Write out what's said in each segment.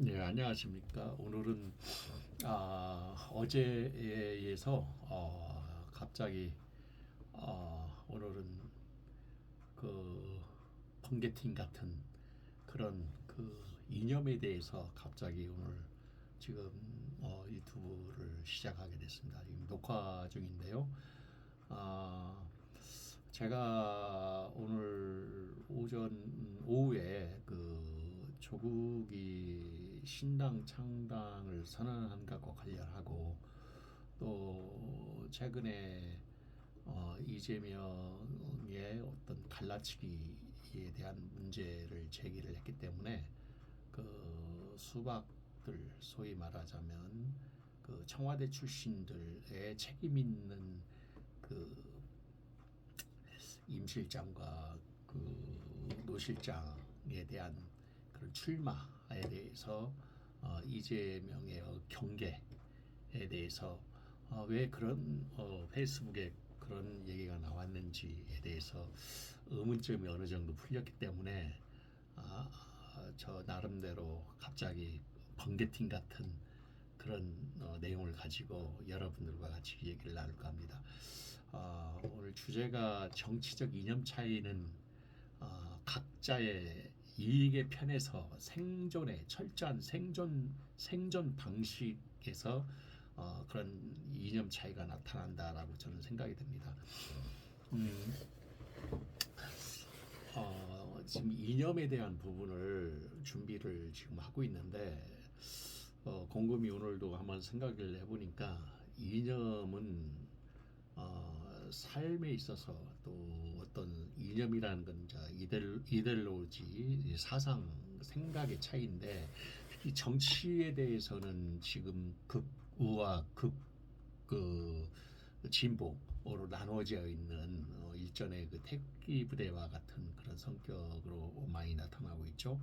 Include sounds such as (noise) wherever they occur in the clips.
네, 안녕하십니까. 오늘은 아, 어제에 의해서 어, 갑자기 어, 오늘은 그 번개팀 같은 그런 그 이념에 대해서 갑자기 오늘 지금 어, 유튜브를 시작하게 됐습니다. 지금 녹화 중인데요. 아, 제가 오늘 오전 오후에 그 조국이 신당 창당을 선언한 것과 관련하고 또 최근에 어, 이재명의 어떤 갈라치기에 대한 문제를 제기를 했기 때문에 그 수박들 소위 말하자면 그 청와대 출신들의 책임 있는 그 임실장과 그 노실장에 대한 그런 출마에 대해서 어, 이재명의 어, 경계에 대해서 어, 왜 그런 어, 페이스북에 그런 얘기가 나왔는지에 대해서 의문점이 어느 정도 풀렸기 때문에 아, 아, 저 나름대로 갑자기 번개팀 같은 그런 어, 내용을 가지고 여러분들과 같이 얘기를 나눌까 합니다. 어, 오늘 주제가 정치적 이념 차이는 어, 각자의 이익의 편에서 생존의 철저한 생존 생존 방식에서 어, 그런 이념 차이가 나타난다라고 저는 생각이 됩니다. 음, 어, 지금 이념에 대한 부분을 준비를 지금 하고 있는데 어, 곰곰이 오늘도 한번 생각을 해보니까 이념은 어, 삶에 있어서 또 어떤 이념이라는 건 이델, 이델로지 사상 생각의 차이인데 특히 정치에 대해서는 지금 극우와 극그 진보로 나누어져 있는 어, 일전의 그 태극기 부대와 같은 그런 성격으로 많이 나타나고 있죠.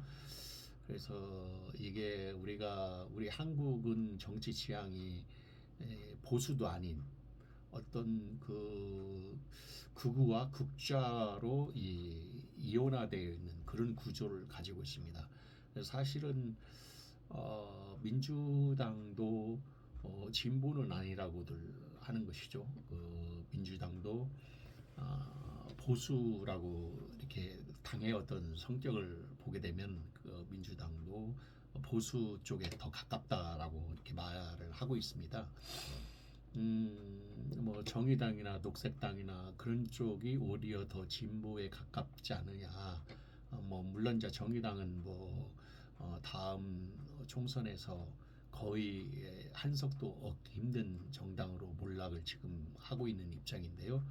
그래서 이게 우리가 우리 한국은 정치 지향이 에, 보수도 아닌 어떤 그 극우와 극좌로 이 이온화되어 있는 그런 구조를 가지고 있습니다. 사실은 어, 민주당도 어, 진보는 아니라고들 하는 것이죠. 그 민주당도 어, 보수라고 이렇게 당의 어떤 성격을 보게 되면 그 민주당도 보수 쪽에 더 가깝다라고 이렇게 말을 하고 있습니다. 음, 뭐 정의당이나 녹색당이나 그런 쪽이 오히려 더 진보에 가깝지 않느냐. 어, 뭐 물론 이제 정의당은 뭐 어, 다음 총선에서 거의 한석도 얻기 힘든 정당으로 몰락을 지금 하고 있는 입장인데요.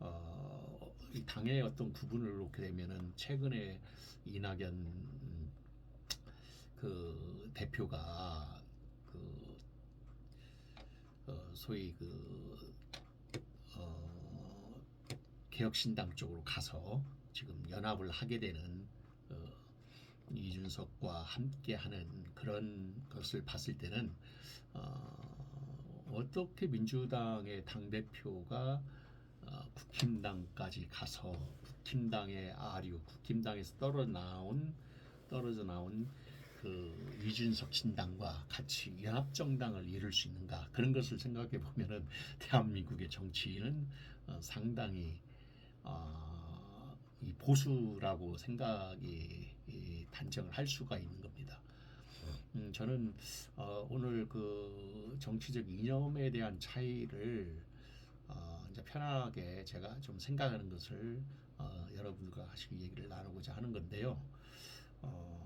어, 이 당의 어떤 구분을 놓게 되면은 최근에 이낙연 음, 그 대표가 그 어, 소위 그 어, 개혁신당 쪽으로 가서 지금 연합을 하게 되는 어, 이준석과 함께하는 그런 것을 봤을 때는 어, 어떻게 민주당의 당 대표가 어, 국힘당까지 가서 국힘당의 아류, 국힘당에서 떨어 나온 떨어져 나온 그 이준석 신당과 같이 연합정당을 이룰 수 있는가 그런 것을 생각해 보면은 (laughs) 대한민국의 정치는 어, 상당히 어, 이 보수라고 생각이 이 단정을 할 수가 있는 겁니다. 음, 저는 어, 오늘 그 정치적 이념에 대한 차이를 어, 이제 편하게 제가 좀 생각하는 것을 어, 여러분들과 같이 얘기를 나누고자 하는 건데요. 어,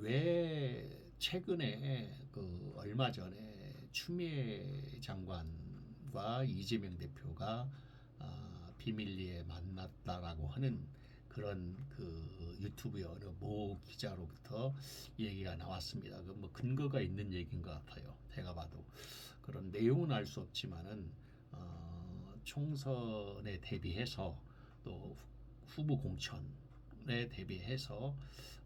왜 최근에 그 얼마 전에 추미애 장관과 이재명 대표가 아, 비밀리에 만났다라고 하는 그런 그 유튜브의 어느 모 기자로부터 얘기가 나왔습니다. 그 뭐 근거가 있는 얘기인 것 같아요. 제가 봐도 그런 내용은 알 수 없지만은 어, 총선에 대비해서 또 후보 공천 에 대비해서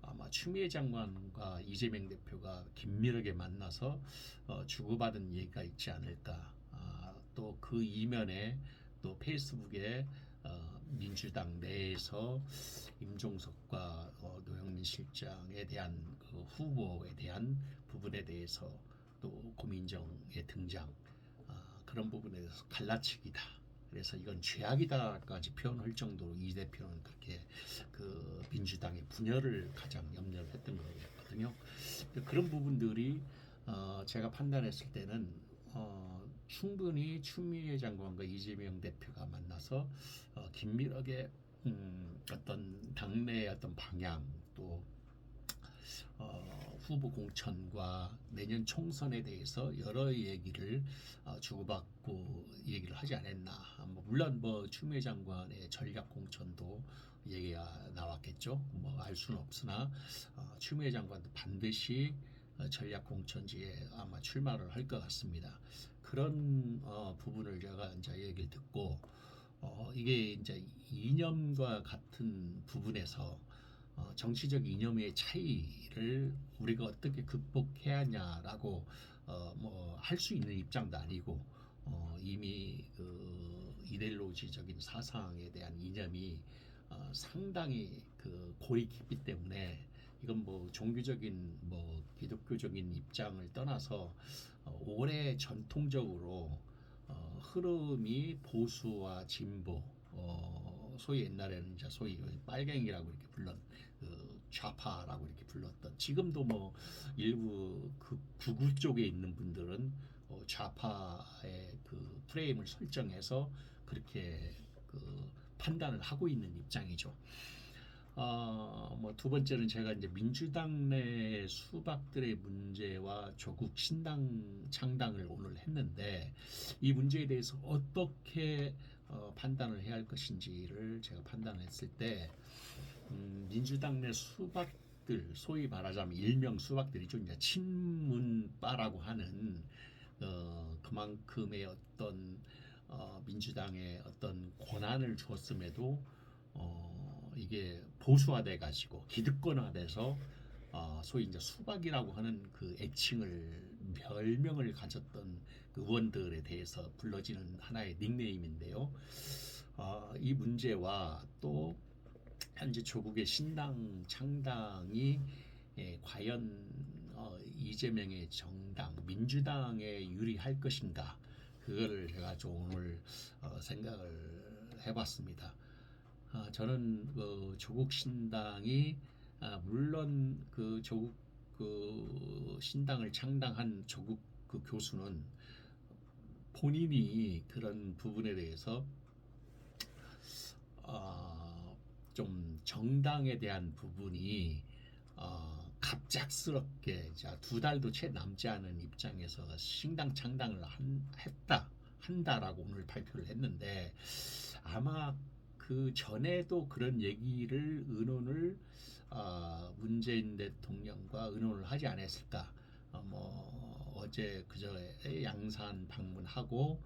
아마 추미애 장관과 이재명 대표가 긴밀하게 만나서 어, 주고받은 얘기가 있지 않을까. 아, 또 그 이면에 또 페이스북에 어, 민주당 내에서 임종석과 어, 노영민 실장에 대한 그그 후보에 대한 부분에 대해서 또 고민정의 등장 아, 그런 부분에 대해서 갈라치기다. 그래서 이건 죄악이다까지 표현할 정도로 이 대표는 그렇게 그 민주당의 분열을 가장 염려를 했던 거였거든요. 그런 부분들이 어, 제가 판단했을 때는 어, 충분히 추미애 장관과 이재명 대표가 만나서 어, 긴밀하게 음, 어떤 당내의 어떤 방향 또 어, 후보 공천과 내년 총선에 대해서 여러 얘기를 어, 주고받고 얘기를 하지 않았나. 뭐 물론 뭐 추미애 장관의 전략 공천도 얘기가 나왔겠죠. 뭐 알 수는 없으나 어, 추미애 장관도 반드시 어, 전략 공천지에 아마 출마를 할 것 같습니다. 그런 어, 부분을 제가 이제 얘기를 듣고 어, 이게 이제 이념과 같은 부분에서 어, 정치적 이념의 차이를 우리가 어떻게 극복해야 하냐라고 어, 뭐할 수 있는 입장도 아니고 어, 이미 그 이데올로기적인 사상에 대한 이념이 어, 상당히 그 골이 깊기 때문에 이건 뭐 종교적인 뭐 기독교적인 입장을 떠나서 어, 오래 전통적으로 어, 흐름이 보수와 진보 어, 소위 옛날에는 이제 소위 빨갱이라고 이렇게 불렀 그 좌파라고 이렇게 불렀던 지금도 뭐 일부 그 구구 쪽에 있는 분들은 어, 좌파의 그 프레임을 설정해서 그렇게 그 판단을 하고 있는 입장이죠. 어, 뭐 두 번째는 제가 이제 민주당 내 수박들의 문제와 조국 신당 창당을 오늘 했는데 이 문제에 대해서 어떻게 어, 판단을 해야 할 것인지를 제가 판단했을 때 음, 민주당 내 수박 들 소위 말하자면 일명 수박들이죠. 이제 친문파라고 하는 어, 그만큼의 어떤 어, 민주당의 어떤 권한을 주었음에도 어, 이게 보수화돼 가지고 기득권화돼서 어, 소위 이제 수박이라고 하는 그 애칭을 별명을 가졌던 그 의원들에 대해서 불러지는 하나의 닉네임인데요. 어, 이 문제와 또 현재 조국의 신당 창당이 예, 과연 어, 이재명의 정당 민주당에 유리할 것인가 그거를 제가 좀 오늘 어, 생각을 해봤습니다. 아, 저는 그 조국 신당이 아, 물론 그 조국 그 신당을 창당한 조국 그 교수는 본인이 그런 부분에 대해서 어, 좀 정당에 대한 부분이 어, 갑작스럽게 자, 두 달도 채 남지 않은 입장에서 신당 창당을 한, 했다 한다라고 오늘 발표를 했는데 아마 그 전에도 그런 얘기를 의논을 어, 문재인 대통령과 의논을 하지 않았을까? 어, 뭐 어제 그저에 양산 방문하고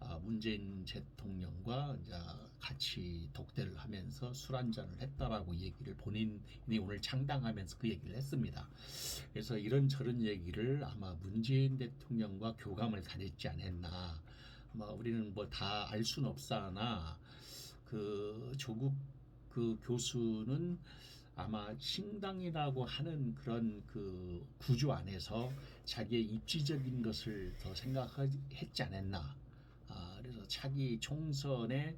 어, 문재인 대통령과 이제 같이 독대를 하면서 술 한잔을 했다라고 얘기를 본인이 오늘 창당하면서 그 얘기를 했습니다. 그래서 이런저런 얘기를 아마 문재인 대통령과 교감을 가졌지 않았나. 뭐 우리는 뭐 다 알 수는 없사나 그 조국 그 교수는 아마 신당이라고 하는 그런 그 구조 안에서 자기의 입지적인 것을 더 생각했지 않았나. 아, 그래서 차기 총선에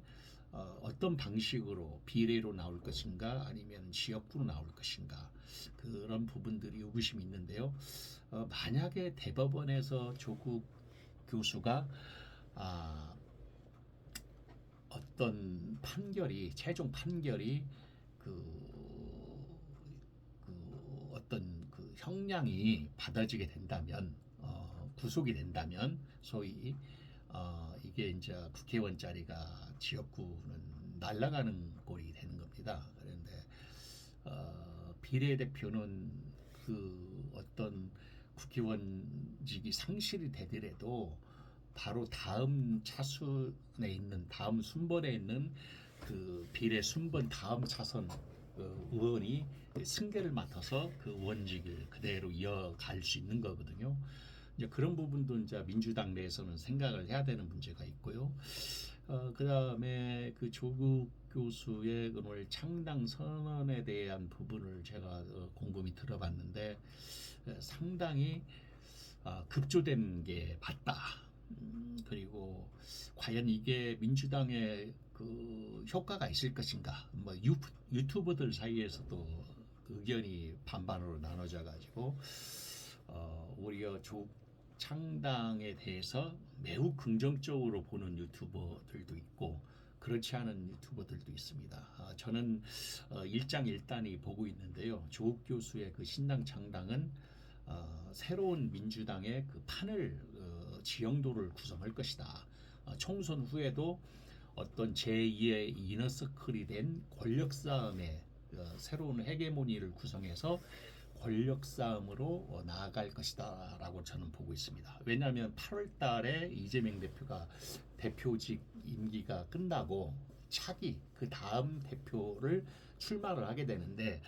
어, 어떤 방식으로 비례로 나올 것인가 아니면 지역구로 나올 것인가 그런 부분들이 의구심이 있는데요. 어, 만약에 대법원에서 조국 교수가 아, 어떤 판결이 최종 판결이 그, 그 어떤 그 형량이 받아지게 된다면 어, 구속이 된다면 소위 어, 이게 이제 국회의원 자리가 지역구는 날아가는 꼴이 되는 겁니다. 그런데 어, 비례대표는 그 어떤 국회의원직이 상실이 되더라도 바로 다음 차순에 있는 다음 순번에 있는 그 비례 순번 다음 차선 그 의원이 승계를 맡아서 그 의원직을 그대로 이어갈 수 있는 거거든요. 이제 그런 부분도 이제 민주당 내에서는 생각을 해야 되는 문제가 있고요. 어, 그 다음에 그 조국 교수의 오늘 창당 선언에 대한 부분을 제가 어, 곰곰이 들어봤는데 에, 상당히 아, 급조된 게 맞다. 음, 그리고 과연 이게 민주당의 그 효과가 있을 것인가? 뭐 유, 유튜버들 사이에서도 그 의견이 반반으로 나눠져 가지고 어, 오히려 조 창당에 대해서 매우 긍정적으로 보는 유튜버들도 있고 그렇지 않은 유튜버들도 있습니다. 아, 저는 어, 일장일단이 보고 있는데요. 조국 교수의 그 신당 창당은 어, 새로운 민주당의 그 판을 어, 지형도를 구성할 것이다. 어, 총선 후에도 어떤 제2의 이너서클이 된 권력 싸움의 어, 새로운 헤게모니를 구성해서 권력 싸움으로 어, 나아갈 것이다라고 저는 보고 있습니다. 왜냐하면 8월 달에 이재명 대표가 대표직 임기가 끝나고 차기 그 다음 대표를 출마를 하게 되는데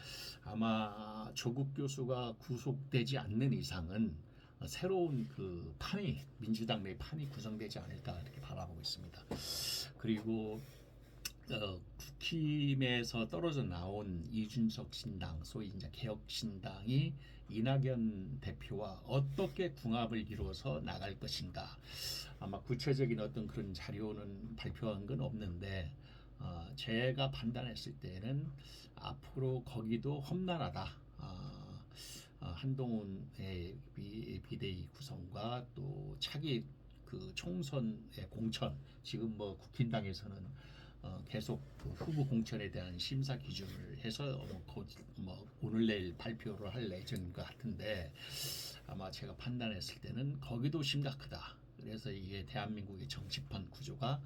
아마 조국 교수가 구속되지 않는 이상은 어, 새로운 그 판이 민주당 내 판이 구성되지 않을까 이렇게 바라보고 있습니다. 그리고 어, 국힘에서 떨어져 나온 이준석 신당, 소위 이제 개혁 신당이 이낙연 대표와 어떻게 궁합을 이루어서 나갈 것인가. 아마 구체적인 어떤 그런 자료는 발표한 건 없는데 어, 제가 판단했을 때는 앞으로 거기도 험난하다. 아, 어, 한동훈의 비, 비대위 구성과 또 차기 그 총선의 공천 지금 뭐 국힘당에서는 어, 계속 그 후보 공천에 대한 심사 기준을 해서 뭐, 곧, 뭐 오늘 내일 발표를 할 예정인 것 같은데 아마 제가 판단했을 때는 거기도 심각하다. 그래서 이게 대한민국의 정치판 구조가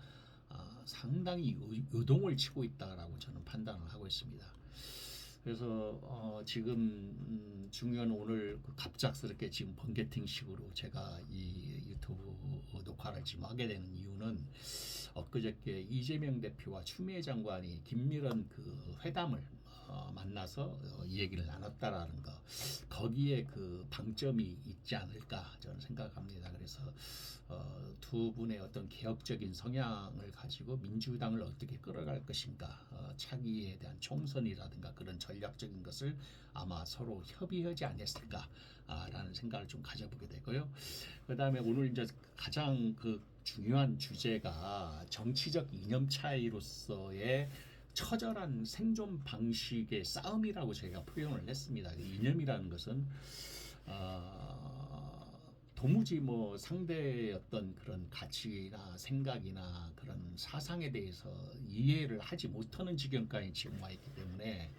아, 상당히 의- 요동을 치고 있다라고 저는 판단을 하고 있습니다. 그래서 어, 지금 음, 중요한 오늘 그 갑작스럽게 지금 번개팅식으로 제가 이 유튜브 녹화를 지금 하게 되는 이유는 엊그저께 이재명 대표와 추미애 장관이 긴밀한 그 회담을 어, 만나서 어, 이 얘기를 나눴다라는 거 거기에 그 방점이 있지 않을까 저는 생각합니다. 그래서 어, 두 분의 어떤 개혁적인 성향을 가지고 민주당을 어떻게 끌어갈 것인가 어, 차기에 대한 총선이라든가 그런 전략적인 것을 아마 서로 협의하지 않았을까라는 생각을 좀 가져보게 되고요. 그 다음에 오늘 이제 가장 그 중요한 주제가 정치적 이념 차이로서의 처절한 생존 방식의 싸움이라고 저희가 표현을 했습니다. 이 이념이라는 것은 어, 도무지 뭐 상대의 어떤 그런 가치나 생각이나 그런 사상에 대해서 이해를 하지 못하는 지경까지 지금 와 있기 때문에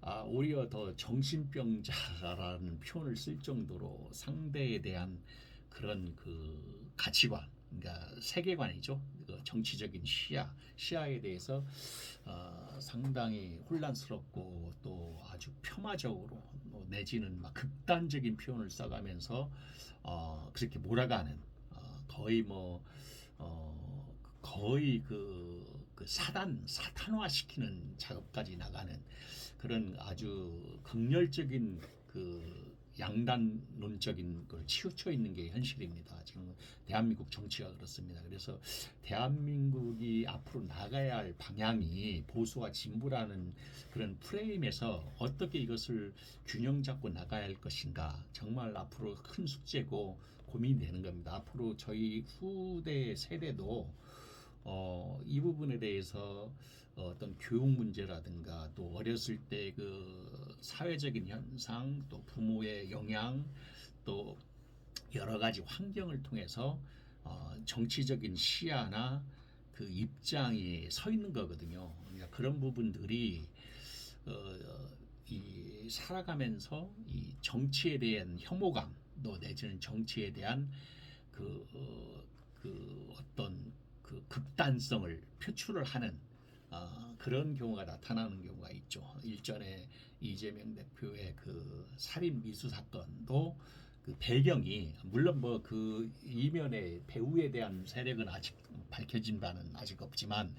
아, 오히려 더 정신병자라는 표현을 쓸 정도로 상대에 대한 그런 그 가치관, 그러니까 세계관이죠. 그 정치적인 시야, 시야에 대해서 어, 상당히 혼란스럽고 또 아주 폄하적으로 뭐 내지는 막 극단적인 표현을 써가면서 어, 그렇게 몰아가는 어, 거의 뭐 어, 거의 그, 그 사단 사탄화시키는 작업까지 나가는 그런 아주 극렬적인 그 양단론적인 걸 치우쳐 있는 게 현실입니다. 지금 대한민국 정치가 그렇습니다. 그래서 대한민국이 앞으로 나가야 할 방향이 보수와 진보라는 그런 프레임에서 어떻게 이것을 균형 잡고 나가야 할 것인가 정말 앞으로 큰 숙제고 고민되는 겁니다. 앞으로 저희 후대 세대도 어, 이 부분에 대해서 어떤 교육 문제라든가 또 어렸을 때 그 사회적인 현상 또 부모의 영향 또 여러 가지 환경을 통해서 어, 정치적인 시야나 그 입장이 서 있는 거거든요. 그러니까 그런 부분들이 어, 이 살아가면서 이 정치에 대한 혐오감 또 내지는 정치에 대한 그, 어, 그 어떤 그 극단성을 표출을 하는 어, 그런 경우가 나타나는 경우가 있죠. 일전에 이재명 대표의 그 살인 미수 사건도 그 배경이 물론 뭐 그 이면의 배우에 대한 세력은 아직 밝혀진 바는 아직 없지만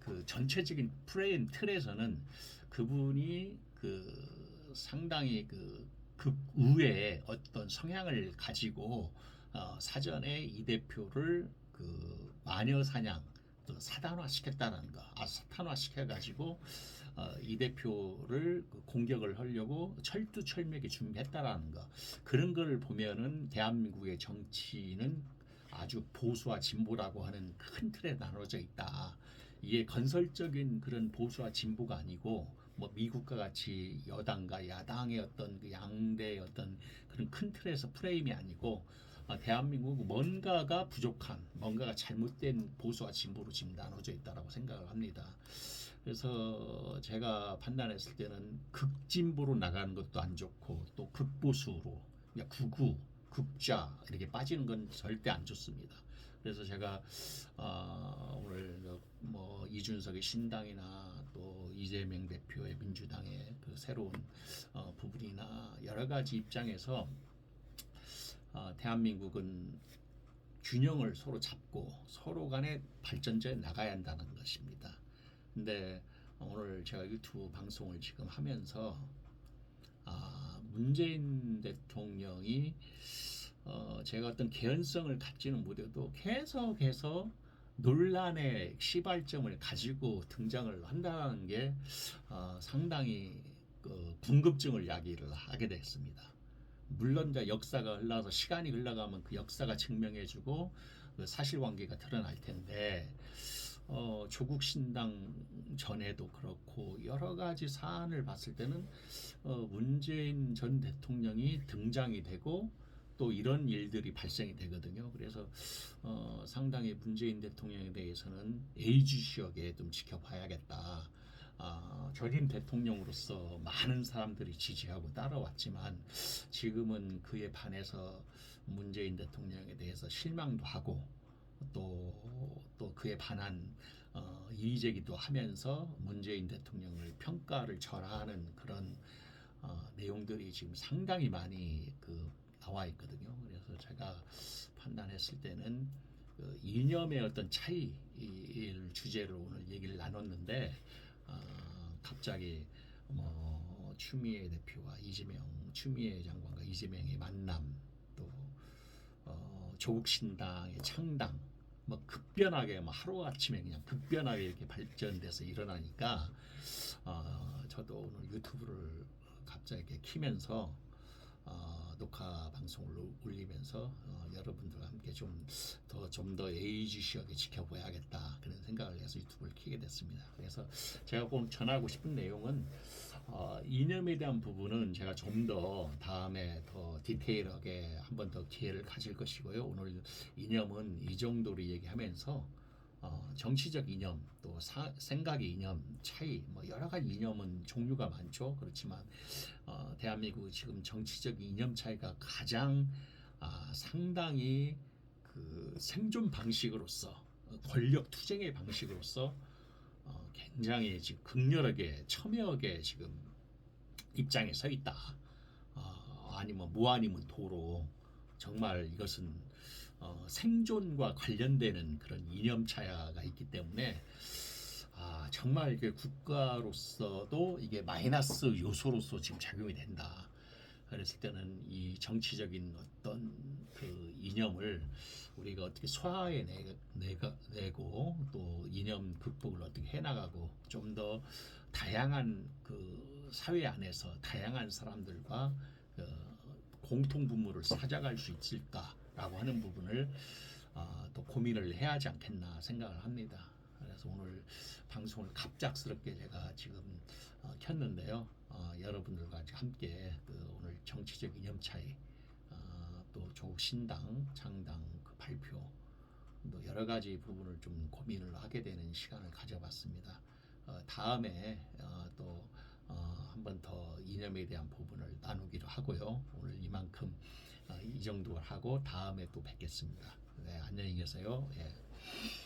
그 전체적인 프레임 틀에서는 그분이 그 상당히 그 극우의 어떤 성향을 가지고 어, 사전에 이 대표를 그 마녀 사냥 또 사단화 시켰다는 거, 아 사탄화 시켜가지고 어, 이 대표를 그 공격을 하려고 철두철미하게 준비했다라는 거 그런 걸 보면은 대한민국의 정치는 아주 보수와 진보라고 하는 큰 틀에 나눠져 있다. 이게 건설적인 그런 보수와 진보가 아니고 뭐 미국과 같이 여당과 야당의 어떤 그 양대의 어떤 그런 큰 틀에서 프레임이 아니고 아, 대한민국 뭔가가 부족한 뭔가가 잘못된 보수와 진보로 지금 나눠져 있다라고 생각을 합니다. 그래서 제가 판단했을 때는 극진보로 나가는 것도 안 좋고 또 극보수로 그냥 극우 극좌 이렇게 빠지는 건 절대 안 좋습니다. 그래서 제가 어, 오늘 뭐 이준석의 신당이나 또 이재명 대표의 민주당의 그 새로운 어, 부분이나 여러 가지 입장에서 어, 대한민국은 균형을 서로 잡고 서로 간에 발전적에 나가야 한다는 것입니다. 근데 오늘 제가 유튜브 방송을 지금 하면서 아, 문재인 대통령이 어, 제가 어떤 개연성을 갖지는 못해도 계속해서 논란의 시발점을 가지고 등장을 한다는 게 어, 상당히 그 궁금증을 야기를 하게 됐습니다. 물론 이제 역사가 흘러서 시간이 흘러가면 그 역사가 증명해주고 그 사실관계가 드러날 텐데 어, 조국 신당 전에도 그렇고 여러 가지 사안을 봤을 때는 어, 문재인 전 대통령이 등장이 되고 또 이런 일들이 발생이 되거든요. 그래서 어, 상당히 문재인 대통령에 대해서는 예의주시하게 좀 지켜봐야겠다. 아, 전임 대통령으로서 많은 사람들이 지지하고 따라왔지만 지금은 그에 반해서 문재인 대통령에 대해서 실망도 하고 또, 또 그에 반한 어, 이의제기도 하면서 문재인 대통령을 평가를 절하하는 그런 어, 내용들이 지금 상당히 많이 그 나와 있거든요. 그래서 제가 판단했을 때는 그 이념의 어떤 차이를 주제로 오늘 얘기를 나눴는데 어, 갑자기 뭐 추미애 대표와 이재명 추미애 장관과 이재명의 만남 또 어, 조국 신당의 창당 뭐 급변하게 뭐 하루 아침에 그냥 급변하게 이렇게 발전돼서 일어나니까 어, 저도 오늘 유튜브를 갑자기 이렇게 키면서 어, 녹화 방송을 올리면서 어, 여러분들과 함께 좀 더좀더 예의주시하게 지켜봐야겠다 그런 생각을 해서 유튜브를 키게 됐습니다. 그래서 제가 꼭 전하고 싶은 내용은 어, 이념에 대한 부분은 제가 좀 더 다음에 더 디테일하게 한번 더 기회를 가질 것이고요. 오늘 이념은 이 정도로 얘기하면서 어, 정치적 이념 또 사, 생각의 이념 차이 뭐 여러 가지 이념은 종류가 많죠. 그렇지만 어, 대한민국 지금 정치적 이념 차이가 가장 아, 상당히 그 생존 방식으로서 어, 권력 투쟁의 방식으로서 어, 굉장히 지금 극렬하게 첨예하게 지금 입장에 서 있다. 어, 아니면 뭐 무아니면 도로 정말 이것은 어, 생존과 관련되는 그런 이념 차이가 있기 때문에 아, 정말 이게 국가로서도 이게 마이너스 요소로서 지금 작용이 된다. 그랬을 때는 이 정치적인 어떤 그 이념을 우리가 어떻게 소화해 내고 또 이념 극복을 어떻게 해나가고 좀 더 다양한 그 사회 안에서 다양한 사람들과 그 공통 분모를 찾아갈 수 있을까라고 하는 부분을 어, 또 고민을 해야 하지 않겠나 생각을 합니다. 그래서 오늘 방송을 갑작스럽게 제가 지금 어, 켰는데요. 어, 여러분들과 함께 그 오늘 정치적 이념 차이, 어, 또 조국 신당, 창당 그 발표, 또 여러 가지 부분을 좀 고민을 하게 되는 시간을 가져봤습니다. 어, 다음에 어, 또 어, 한번 더 이념에 대한 부분을 나누기로 하고요. 오늘 이만큼 어, 이 정도 하고 다음에 또 뵙겠습니다. 네, 안녕히 계세요. 예.